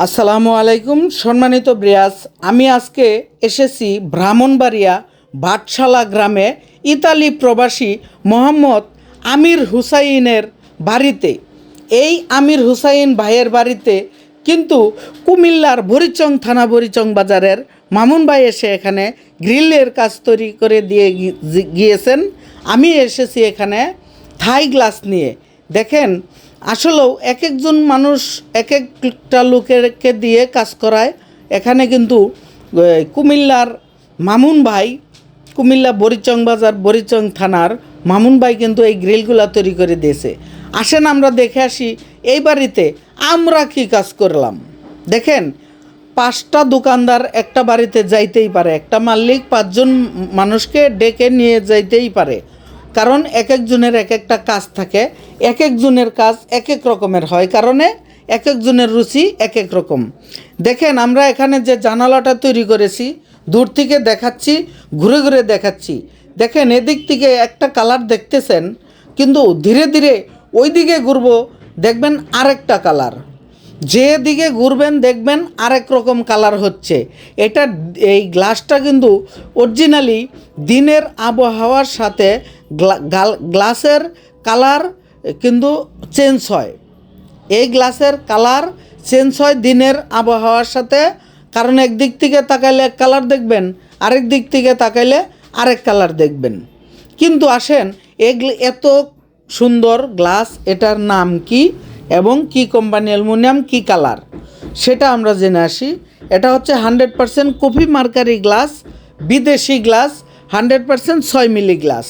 আসসালামু আলাইকুম, সম্মানিত ব্রিয়াস। আমি আজকে এসেছি ব্রাহ্মণবাড়িয়া ভাটশালা গ্রামে ইতালি প্রবাসী মোহাম্মদ আমির হুসাইনের বাড়িতে। এই আমির হুসাইন ভাইয়ের বাড়িতে কিন্তু কুমিল্লার বরিচং থানা বরিচং বাজারের মামুন ভাই এসে এখানে গ্রিলের কাজ তৈরি করে দিয়ে গিয়েছেন। আমি এসেছি এখানে থাই গ্লাস নিয়ে। দেখেন আসলেও এক একজন মানুষ এক একটা লোকেরকে দিয়ে কাজ করায়। এখানে কিন্তু কুমিল্লার মামুন ভাই, কুমিল্লা বরিচং বাজার, বরিচং থানার মামুন ভাই কিন্তু এই গ্রিলগুলা তৈরি করে দিয়েছে। আসেন আমরা দেখে আসি, এই বাড়িতে আমরা কি কাজ করলাম? দেখেন, পাঁচটা দোকানদার একটা বাড়িতে যাইতেই পারে, একটা মালিক পাঁচজন মানুষকে ডেকে নিয়ে যাইতেই পারে। কারণ এক একজনের এক একটা কাজ থাকে, এক একজনের কাজ এক এক রকমের হয়, কারণে এক একজনের রুচি এক এক রকম। দেখেন, আমরা এখানে যে জানালাটা তৈরি করেছি, দূর থেকে দেখাচ্ছি, ঘুরে ঘুরে দেখাচ্ছি। দেখেন, এদিক থেকে একটা কালার দেখতেছেন, কিন্তু ধীরে ধীরে ওই দিকে ঘুরবো, দেখবেন আরেকটা কালার। যে দিকে ঘুরবেন, দেখবেন আরেক রকম কালার হচ্ছে। এটা এই গ্লাসটা কিন্তু অরিজিনালি দিনের আবহাওয়ার সাথে গ্লা- গ্লাসের কালার কিন্তু চেঞ্জ হয়। এই গ্লাসের কালার চেঞ্জ হয় দিনের আবহাওয়ার সাথে। কারণ একদিক থেকে তাকাইলে এক কালার দেখবেন, আরেক দিক থেকে তাকাইলে আরেক কালার দেখবেন। কিন্তু আসেন এগুলি এত সুন্দর গ্লাস এটার নাম কি? এবং কি কোম্পানি অ্যালুমিনিয়াম, কি কালার? সেটা আমরা জেনে আসি। এটা হচ্ছে hundred percent coffee mercury glass, বিদেশি গ্লাস, হান্ড্রেড পারসেন্ট ছয় মিলি গ্লাস।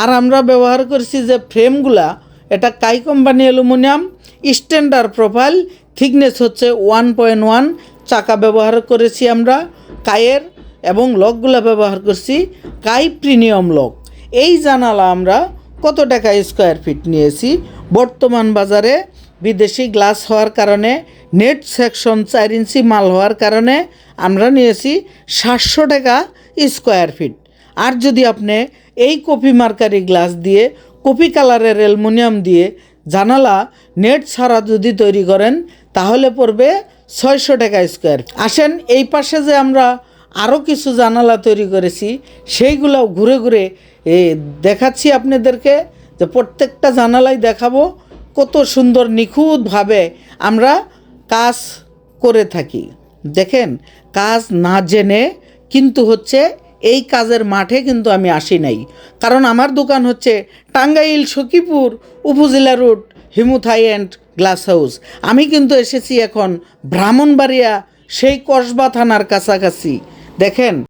আর আমরা ব্যবহার করছি যে ফ্রেমগুলা, এটা কাই company aluminium, standard profile, thickness হচ্ছে ওয়ান পয়েন্ট ওয়ান, চাকা ব্যবহার করেছি আমরা কায়ের এবং লকগুলো ব্যবহার করছি, কাই প্রিমিয়াম লক। এই জানালা আমরা কত টাকা স্কোয়ার ফিট নিয়েছি? বর্তমান বাজারে বিদেশি গ্লাস হওয়ার কারণে, নেট সেকশন চার ইঞ্চি মাল হওয়ার কারণে আমরা নিয়েছি সাতশো টাকা স্কোয়ার ফিট। আর যদি আপনি এই কপি মার্কারি গ্লাস দিয়ে, কপি কালারের অ্যালুমিনিয়াম দিয়ে জানালা, নেট ছাড়া যদি তৈরি করেন, তাহলে পড়বে ছয়শো টাকা স্কোয়ার আসেন, এই পাশে যে আমরা আরও কিছু জানালা তৈরি করেছি সেইগুলো ঘুরে ঘুরে দেখাচ্ছি আপনাদেরকে যে প্রত্যেকটা জানালাই দেখাবো। কত সুন্দর নিখুঁতভাবে আমরা কাজ করে থাকি। দেখেন, কাজ না জেনে কিন্তু হচ্ছে এই কাজের মাঠে কিন্তু আমি আসি নাই। কারণ আমার দোকান হচ্ছে টাঙ্গাইল, সখীপুর, উপজেলা road Himuthai and glass house. আমি কিন্তু এসেছি এখন ব্রাহ্মণবাড়িয়া, সেই কসবা থানার কাছাকাছি। দেখেন